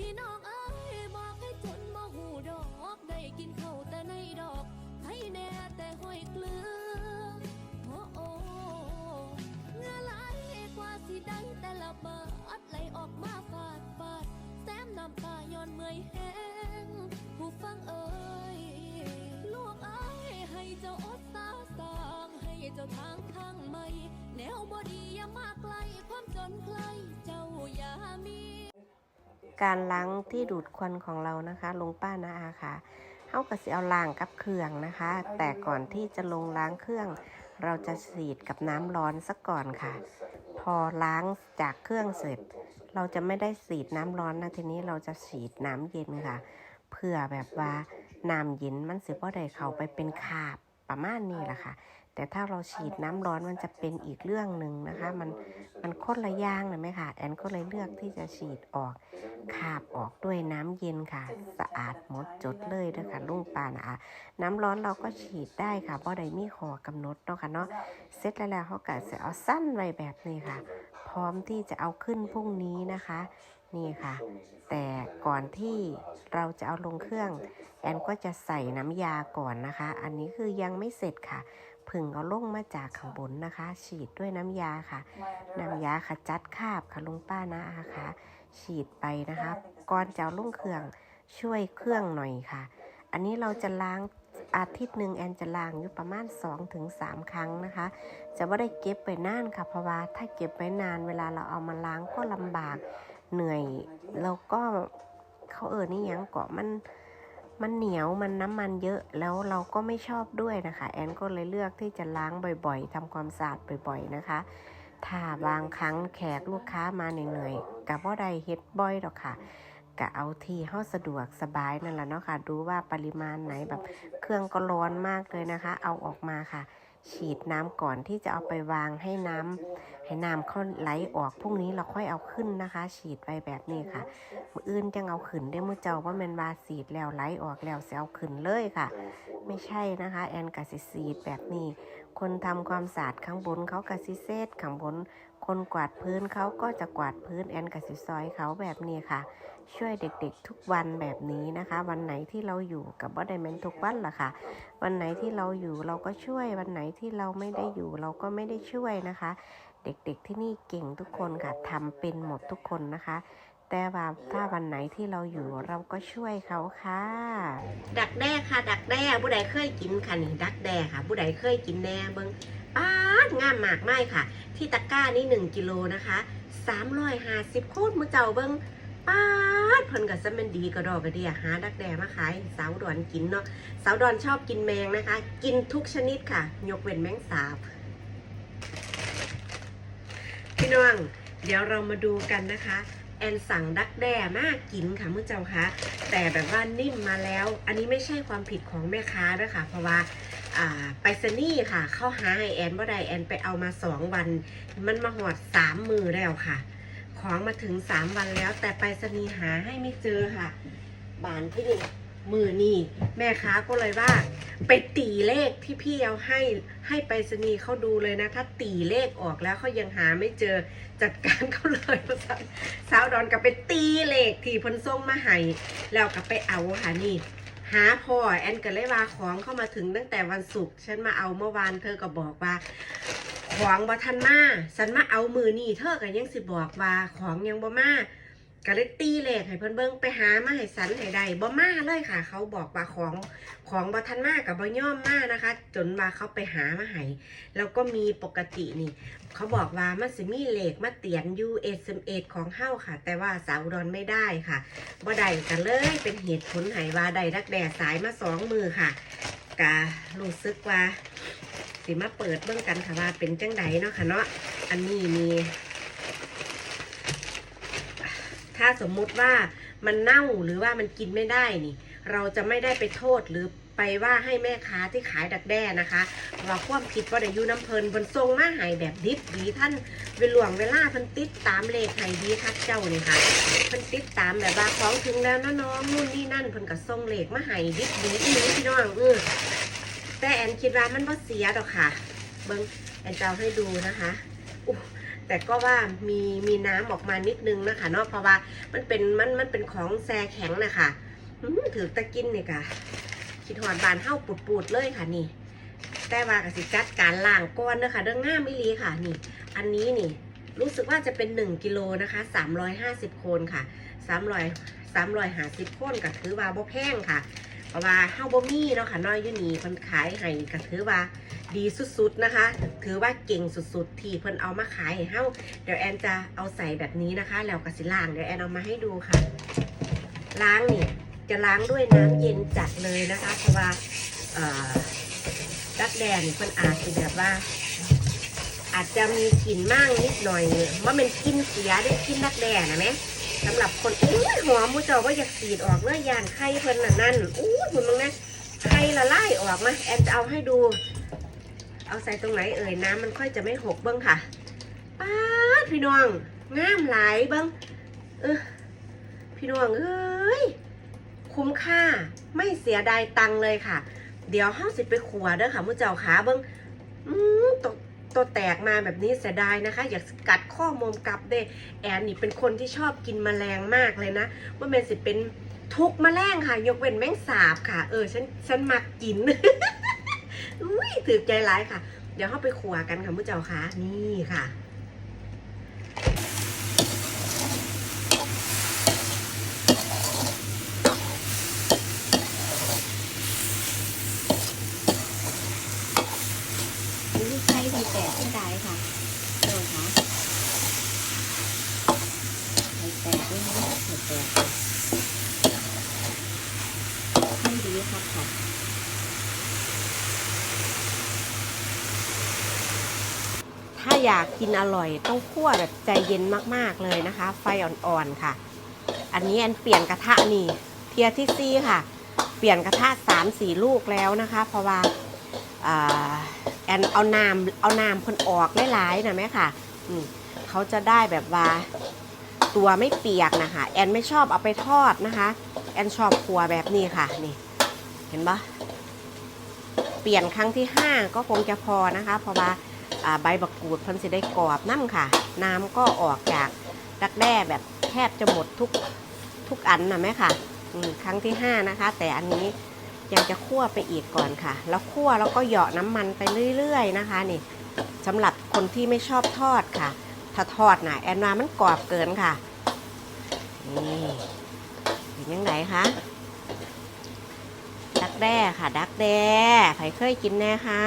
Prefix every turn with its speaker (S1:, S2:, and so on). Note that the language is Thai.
S1: พี่น้องเอ้ยบอกให้จนบ่หูดอกได้กินข้าวแต่ในดอกให้แน่แต่ห้อยเกลือโอ้โอ้เงื่อไหลกว่าสิได้แต่ละบาทไหลออกมาฟาดฟาดแซมน้ำตาย้อนเมื่อยแห้งผู้ฟังเอ้ยลูกเอ้ยให้เจ้าอดสาสางให้เจ้าทางทางใหม่แนวบดีอย่ามาไกลความจนใกล้เจ้าอย่ามี
S2: การล้างที่ดูดควันของเรานะคะลงป้านาอาค่ะเฮาก็สิเอาล้างกับเครื่องนะคะ แต่ก่อนที่จะลงล้างเครื่อง เราจะฉีดกับน้ำร้อนซะก่อนค่ะ พอล้างจากเครื่องเสร็จ เราจะไม่ได้ฉีดน้ำร้อนนะทีนี้เราจะฉีดน้ำเย็นค่ะ เพื่อแบบว่าน้ำเย็นมันสิบ่ได้เข้าไปเป็นคาบประมาณนี้แหละค่ะ แต่ถ้าเราฉีดน้ำร้อนมันจะเป็นอีกเรื่องหนึ่งนะคะ มันมันคนละย่างนะไหมคะแอนก็เลยเลือกที่จะฉีดออกคาบออกด้วยน้ำเย็นค่ะ สะอาดหมดจดเลยนะคะลุงปานะอะน้ำร้อนเราก็ฉีดได้ค่ะเพราะใดมีขอกำหนดเนาะค่ะเนาะเสร็จแล้วเขาก็จะเอาสั้นไว้แบบนี้ค่ะ พร้อมที่จะเอาขึ้นพรุ่งนี้นะคะนี่ค่ะ แต่ก่อนที่เราจะเอาลงเครื่อง แอนก็จะใส่น้ำยาก่อนนะคะ อันนี้คือยังไม่เสร็จค่ะ พึ่งเอาลงมาจากข้างบนนะคะ ฉีดด้วยน้ำยาค่ะ น้ำยาขจัดคราบค่ะลุงป้านะอาค่ะฉีดไปนะคะก่อนจะเอาลุ่งเครื่องช่วยเครื่องหน่อยค่ะ อันนี้เราจะล้างอาทิตย์หนึ่งแอนจะล้างอยู่ประมาณ 2-3ครั้งนะคะ จะไม่ได้เก็บไปนานค่ะเพราะว่าถ้าเก็บไว้นานเวลาเราเอามาล้างก็ลำบากเหนื่อยแล้วก็เขาเออนี่ยังเกาะมัน มันเหนียวมันน้ำมันเยอะแล้วเราก็ไม่ชอบด้วยนะคะ แอนก็เลยเลือกที่จะล้างบ่อยๆทำความสะอาดบ่อย ๆนะคะ ถ้าบางครั้งแขกลูกค้ามาเหนื่อยๆกับว่าใดเฮ็ดบ่อยหรอกค่ะก็เอาที่เฮาสะดวกสบายนั่นแหละเนาะค่ะ ดูว่าปริมาณไหนแบบเครื่องก็ร้อนมากเลยนะคะ เอาออกมาค่ะ ฉีดน้ำก่อนที่จะเอาไปวางให้น้ำให้น้ำเขาไหลออกพรุ่งนี้เราค่อยเอาขึ้นนะคะ ฉีดไปแบบนี้ค่ะมืออื่นจังเอาขึ้นได้มือเจ้าว่ามันวาสีดแล้วไหลออกแล้วจะเอาขึ้นเลยค่ะ ไม่ใช่นะคะ แอนกะสิสีดแบบนี้ คนทำความสะอาดข้างบนเขากะสิเซตข้างบน คนกวาดพื้นเขาก็จะกวาดพื้นแอนกะสิซอยเขาแบบนี้ค่ะ ช่วยเด็กๆทุกวันแบบนี้นะคะ วันไหนที่เราอยู่กับว่าไดเมนทุกวันล่ะค่ะ วันไหนที่เราอยู่เราก็ช่วยวันไหนที่เราไม่ได้อยู่เราก็ไม่ได้ช่วยนะคะ เด็กๆที่นี่เก่งทุกคนค่ะทำเป็นหมดทุกคนนะคะ แต่ว่าถ้าวันไหนที่เราอยู่เราก็ช่วยเขาค่ะ ดักแด้ค่ะ ดักแด้ผู้ใดเคยกินค่ะนี่ดักแด้ค่ะ ผู้ใดเคยกินแน่เบิ้งป้าดงามมากไม่ค่ะ ที่ตะกร้านี่1กิโลนะคะ350โคตรมือเจ้าเบิ้งป้าดเพิ่นกับซัมมันดีกระดอกกระเดียหาดักแด้มาขายสาวดอนกินเนาะสาวดอนชอบกินแมงนะคะ กินทุกชนิดค่ะ ยกเว้นแมงสาบพี่น้องเดี๋ยวเรามาดูกันนะคะ แอนสั่งดักแด้มากกินค่ะเมื่อเจ้าคะแต่แบบว่านิ่มมาแล้ว อันนี้ไม่ใช่ความผิดของแม่ค้าด้วยค่ะ เพราะว่าไปสนี่ค่ะ เข้าหาให้แอนว่าใดแอนไปเอามาสองวัน มันมาหอดสามมือแล้วค่ะ ของมาถึงสามวันแล้ว แต่ไปสนีย์หาให้ไม่เจอค่ะ บานที่นี่มือนี่แม่ค้าก็เลยว่า ไปตีเลขที่พี่เอาให้ให้ไปสนีย์เขาดูเลยนะ ถ้าตีเลขออกแล้วเขายังหาไม่เจอจัดการเขาเลยว่าซั่นสาวดอนกับไปตีเลขที่พนส่งมาให้แล้วกับไปเอาค่ะนี่หาพ่อแอนก็เลยว่าของเข้ามาถึงตั้งแต่วันศุกร์ฉันมาเอาเมื่อวานเธอก็บอกว่า ของบ่ทันมาฉันมาเอามือนี่เธอก็ยังสิบอกว่าของยังบ่มา ก็เลยตีเลขให้เพิ่นเบิ่งไปหามาให้สันให้ได้บ่มาเลยค่ะ เขาบอกว่าของของบ่ทันมากับบ่ย่อมมานะคะ จนว่าเขาไปหามาให้แล้วก็มีปกตินี่ เขาบอกว่ามันสิมีเลขมาเตียนอยู่ SMS ของเฮาค่ะ แต่ว่าสาวดอนไม่ได้ค่ะบ่ได้กันเลยเป็นเหตุผลให้ว่าได้รักแด่สายมาสองมือค่ะกะรู้สึกว่าสิมาเปิดเบื้องกันค่ะว่าเป็นจังไดเนาะค่ะเนาะอันนี้มี ถ้า สมมุติว่ามันเน่าหรือว่ามันกินไม่ได้นี่ เราจะไม่ได้ไปโทษหรือไปว่าให้แม่ค้าที่ขายดักแด้นะคะว่าความผิดว่าได้อยูน้ำเพลินบนทรงมาหายแบบดิบดีท่านเวลวงเวลาเพิ่นติดตามเลขให้ดีคักเจ้านี่ค่ะเพิ่นติดตามแบบว่าของถึงแล้วนะน้องนู่นนี่นั่นพิ่นก็ส่งเลขมาให้ดิบดีอีหลีพี่น้องเออแต่แอนคิดว่ามันบ่าเสียดอกค่ะ เบิ้งแอนจะให้ดูนะคะ แต่ก็ว่ามีมีน้ำออกมานิดนึงนะคะเนาะเพราะว่ามันเป็นมันมันเป็นของแซ่แข็งนะคะถือตะกินเนี่ยค่ะคิดหอดบานเฮ้าปูดๆเลยค่ะนี่ แต่ว่ากสิจัดการล่างก้อนเด้อค่ะเรื่องง่ามไม่ลีค่ะนี่ อันนี้นี่ รู้สึกว่าจะเป็น 1กิโลนะคะ350 โคนค่ะ 300 350โคนก็ถือว่าบ่แพงค่ะ เพราะว่าเฮาบ่มีเนาะค่ะน้อยอยู่นี่เพิ่นขายให้ก็ถือว่า ดีสุดๆนะคะ ถือว่าเก่งสุดๆ ที่เพิ่นเอามาขายให้เฮาเดี๋ยวแอนจะเอาใส่แบบนี้นะคะ แล้วก็สิล้างเดี๋ยวแอนเอามาให้ดูค่ะ ล้างนี่จะล้างด้วยน้ำเย็นจัดเลยนะคะ เพราะว่าดักแดนเพิ่นอาจจะแบบว่า อาจจะมีกลิ่นมั่งนิดหน่อยว่ามันกลินเสียได้กลินดักแดนนะแม่สำหรับคนอุ้ยหอมมูเจ้าว่าอยากสีดออกเนื้อยานไข่เพิ่นน่ะนั่นอู้ยคุณมึงนะไข่ละลายออกมาแอนจะเอาให้ดู เอาใส่ตรงไหนเอ่ยน้ำมันค่อยจะไม่หกเบิ้งค่ะป้าดพี่น้องงามหลายเบิ้งเออพี่น้องเอ้ยคุ้มค่าไม่เสียดายตังเลยค่ะ เดี๋ยวห้าสิไปขัวเด้อค่ะมูเจ้าขาเบิ้งอืมตกตัวแตกมาแบบนี้เสียดายนะคะ อยากกัดข้อมูลกลับเด้แอนนี่เป็นคนที่ชอบกินแมลงมากเลยนะว่าเมนสิเป็นทุกแมลงค่ะ ยกเว้นแมงสาบค่ะ เออฉันฉันมักกิน อุ้ยถือใจร้ายค่ะ เดี๋ยวเข้าไปขัวกันค่ะมุ้เจ้าค่ะ นี่ค่ะ
S3: นี่ใช้ดีแตกไม่ได้ค่ะโดนค่ะไข่แตกด้วยนะไข่แตกให้ดีครับค่ะ
S2: ถ้าอยากกินอร่อยต้องคั่วแบบใจเย็นมากๆเลยนะคะ ไฟอ่อนๆค่ะ อันนี้แอนเปลี่ยนกระทะนี่เทียที่ซี่ค่ะ เปลี่ยนกระทะสามสี่ลูกแล้วนะคะ เพราะว่าแอนเอาน้ำเอาน้ำเพลนออกหลายๆนะแม่ค่ะเขาจะได้แบบว่าตัวไม่เปียกนะคะ แอนไม่ชอบเอาไปทอดนะคะ แอนชอบครัวแบบนี้ค่ะนี่ เห็นปะเปลี่ยนครั้งที่5ก็คงจะพอนะคะ เพราะว่า ใบบักกูดเพิ่นสิได้กรอบน้ำค่ะ น้ำก็ออกจากดักแด้แบบแทบจะหมดทุกทุกอันนะแม่ค่ะครั้งที่ 5 นะคะ แต่อันนี้ยังจะคั่วไปอีกก่อนค่ะ แล้วคั่วแล้วก็เหยาะน้ำมันไปเรื่อย ๆ นะคะนี่สำหรับคนที่ไม่ชอบทอดค่ะ ถ้าทอดนะแอนวามันกรอบเกินค่ะนี่เห็นยังไงคะดักแด้ค่ะ ดักแด้ใครเคยกินแน่คะ